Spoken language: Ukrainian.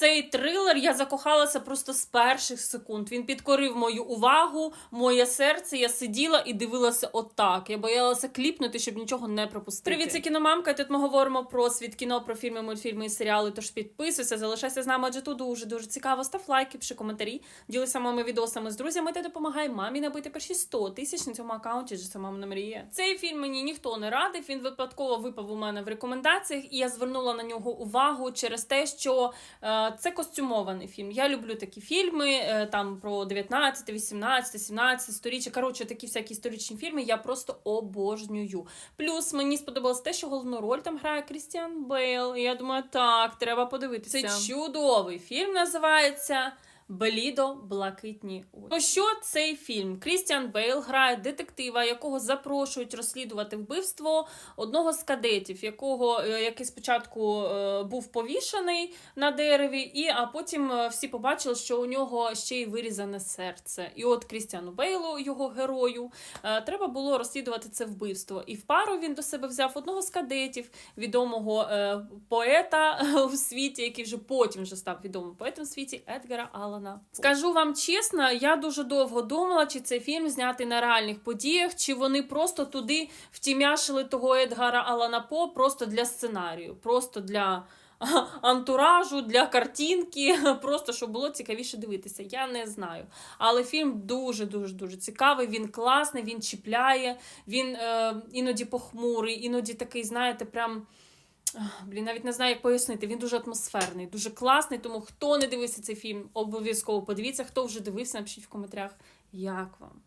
цей трилер я закохалася просто з перших секунд. Він підкорив мою увагу, моє серце. Я сиділа і дивилася отак. Я боялася кліпнути, щоб нічого не пропустити. Привіт, це кіномамка. Тут ми говоримо про світ кіно, про фільми, мультфільми і серіали. Тож підписуйся, залишайся з нами, адже тут дуже дуже цікаво. Став лайки, пиши коментарі, ділися моїми відосами з друзями та допомагай мамі набити перші 100 тисяч на цьому аккаунті, адже це мамина мрія. Цей фільм мені ніхто не радив. Він випадково випав у мене в рекомендаціях, і я звернула на нього увагу через те, що е, це костюмований фільм. Я люблю такі фільми, е, там про 19, 18, 17 сторіччя. Коротше, такі всякі історичні фільми я просто обожнюю. Плюс мені сподобалось те, що головну роль там грає Крістіан Бейл. І я думаю, так, треба подивитися. Це чудовий фільм називається. Белідо блакитні очі. Ну що цей фільм? Крістіан Бейл грає детектива, якого запрошують розслідувати вбивство одного з кадетів, якого е, який спочатку е, був повішений на дереві, і а потім е, всі побачили, що у нього ще й вирізане серце. І от Крістіану Бейлу, його герою, треба було розслідувати це вбивство. І в пару він до себе взяв одного з кадетів, відомого поета у світі, який вже потім вже став відомим поетом у світі Едгара Алана. Скажу вам чесно, я дуже довго думала, чи цей фільм знятий на реальних подіях, чи вони просто туди втімяшили того Едгара Алана По просто для сценарію, просто для. Антуражу для картинки, просто щоб було цікавіше дивитися. Я не знаю. Але фільм дуже дуже дуже цікавий. Він класний, він чіпляє, він е, іноді похмурий, іноді такий, знаєте, прям. Блін, навіть не знаю, як пояснити. Він дуже атмосферний, дуже класний. Тому хто не дивився цей фільм, обов'язково подивіться. Хто вже дивився, напишіть в коментарях, як вам.